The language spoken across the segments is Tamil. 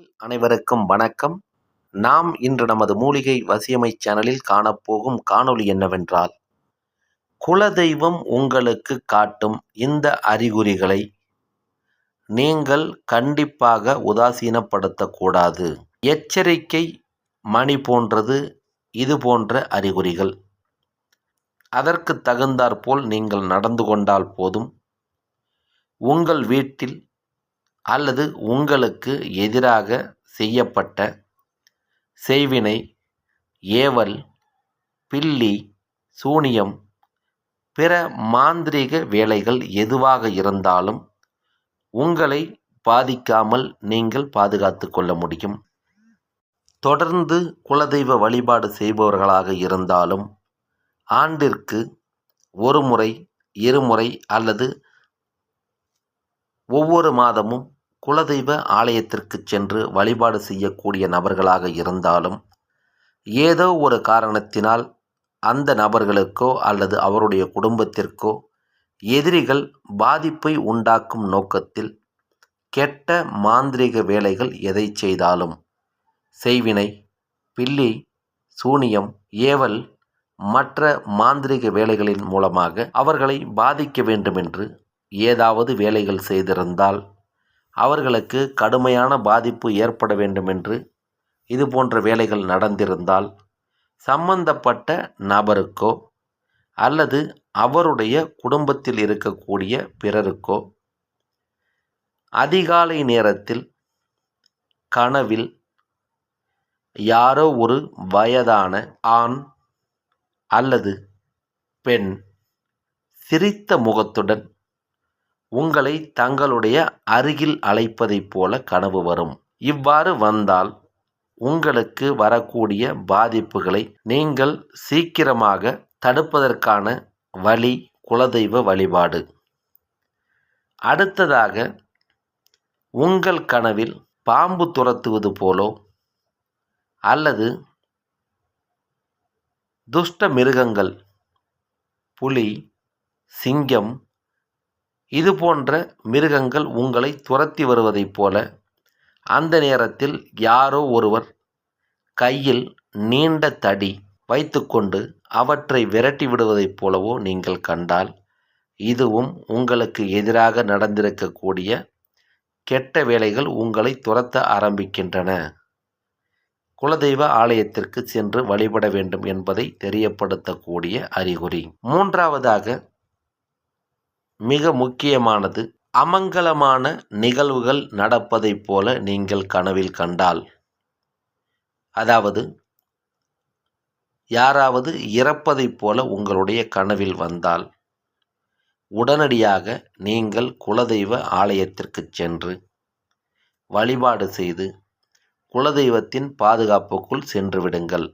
அனைவருக்கும் வணக்கம். நாம் இன்று நமது மூலிகை வசியமை சேனலில் காணப்போகும் காணொளி என்னவென்றால் குலதெய்வம் உங்களுக்கு காட்டும் இந்த அறிகுறிகளை நீங்கள் கண்டிப்பாக உதாசீனப்படுத்தக்கூடாது. எச்சரிக்கை மணி போன்றது இது போன்ற அறிகுறிகள். அதற்கு தகுந்தாற்போல் நீங்கள் நடந்து கொண்டால் போதும். உங்கள் வீட்டில் அல்லது உங்களுக்கு எதிராக செய்யப்பட்ட செய்வினை ஏவல் பில்லி சூனியம் பிற மாந்திரீக வேலைகள் எதுவாக இருந்தாலும் உங்களை பாதிக்காமல் நீங்கள் பாதுகாத்து கொள்ள முடியும். தொடர்ந்து குலதெய்வ வழிபாடு செய்பவர்களாக இருந்தாலும் ஆண்டிற்கு ஒரு முறை இருமுறை அல்லது ஒவ்வொரு மாதமும் குலதெய்வ ஆலயத்திற்கு சென்று வழிபாடு செய்யக்கூடிய நபர்களாக இருந்தாலும் ஏதோ ஒரு காரணத்தினால் அந்த நபர்களுக்கோ அல்லது அவருடைய குடும்பத்திற்கோ எதிரிகள் பாதிப்பை உண்டாக்கும் நோக்கத்தில் கெட்ட மாந்திரிக வேலைகள் எதை செய்தாலும் செய்வினை பில்லி சூனியம் ஏவல் மற்ற மாந்திரிக வேலைகளின் மூலமாக அவர்களை பாதிக்க வேண்டுமென்று ஏதாவது வேலைகள் செய்திருந்தால் அவர்களுக்கு கடுமையான பாதிப்பு ஏற்பட வேண்டுமென்று இது போன்ற வேலைகள் நடந்திருந்தால் சம்பந்தப்பட்ட நபருக்கோ அல்லது அவருடைய குடும்பத்தில் இருக்கக்கூடிய பிறருக்கோ அதிகாலை நேரத்தில் கனவில் யாரோ ஒரு வயதான ஆண் அல்லது பெண் சிரித்த முகத்துடன் உங்களை தங்களுடைய அருகில் அழைப்பதைப் போல கனவு வரும். இவ்வாறு வந்தால் உங்களுக்கு வரக்கூடிய பாதிப்புகளை நீங்கள் சீக்கிரமாக தடுப்பதற்கான வழி குலதெய்வ வழிபாடு. அடுத்ததாக உங்கள் கனவில் பாம்பு துரத்துவது போலோ அல்லது துஷ்ட மிருகங்கள் புலி சிங்கம் இது போன்ற மிருகங்கள் உங்களை துரத்தி வருவதைப் போல அந்த நேரத்தில் யாரோ ஒருவர் கையில் நீண்ட தடி வைத்துக்கொண்டு அவற்றை விரட்டி விடுவதைப் போலவோ நீங்கள் கண்டால் இதுவும் உங்களுக்கு எதிராக நடந்திருக்கக்கூடிய கெட்ட வேலைகள் உங்களை துரத்த ஆரம்பிக்கின்றன. குலதெய்வ ஆலயத்திற்கு சென்று வழிபட வேண்டும் என்பதை தெரியப்படுத்தக்கூடிய அறிகுறி. மூன்றாவதாக மிக முக்கியமானது. அமங்கலமான நிகழ்வுகள் நடப்பதைப் போல நீங்கள் கனவில் கண்டால். அதாவது யாராவது இறப்பதைப் போல உங்களுடைய கனவில் வந்தால் உடனடியாக நீங்கள் குலதெய்வ ஆலயத்திற்கு சென்று வழிபாடு செய்து குலதெய்வத்தின் பாதுகாப்புக்குள் சென்று விடுங்கள்.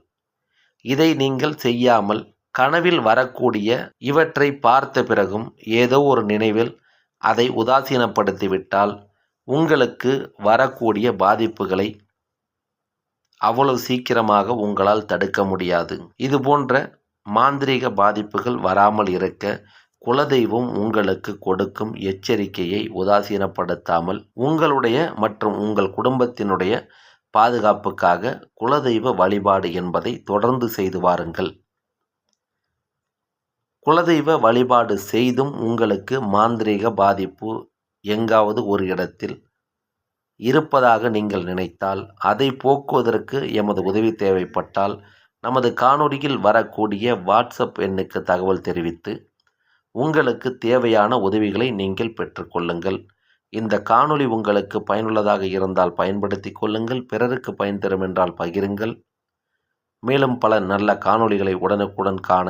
இதை நீங்கள் செய்யாமல் கனவில் வரக்கூடிய இவற்றை பார்த்த பிறகும் ஏதோ ஒரு நினைவில் அதை உதாசீனப்படுத்திவிட்டால் உங்களுக்கு வரக்கூடிய பாதிப்புகளை அவ்வளவு சீக்கிரமாக உங்களால் தடுக்க முடியாது. இது போன்ற மாந்திரீக பாதிப்புகள் வராமல் இருக்க குலதெய்வம் உங்களுக்கு கொடுக்கும் எச்சரிக்கையை உதாசீனப்படுத்தாமல் உங்களுடைய மற்றும் உங்கள் குடும்பத்தினுடைய பாதுகாப்புக்காக குலதெய்வ வழிபாடு என்பதை தொடர்ந்து செய்து வாருங்கள். குலதெய்வ வழிபாடு செய்தும் உங்களுக்கு மாந்திரீக பாதிப்பு எங்காவது ஒரு இடத்தில் இருப்பதாக நீங்கள் நினைத்தால் அதை போக்குவதற்கு எமது உதவி தேவைப்பட்டால் நமது காணொலியில் வரக்கூடிய வாட்ஸ்அப் எண்ணுக்கு தகவல் தெரிவித்து உங்களுக்கு தேவையான உதவிகளை நீங்கள் பெற்றுக்கொள்ளுங்கள் இந்த காணொளி உங்களுக்கு பயனுள்ளதாக இருந்தால் பயன்படுத்தி கொள்ளுங்கள் பிறருக்கு பயன் தரும் என்றால் பகிருங்கள். மேலும் பல நல்ல காணொளிகளை உடனுக்குடன் காண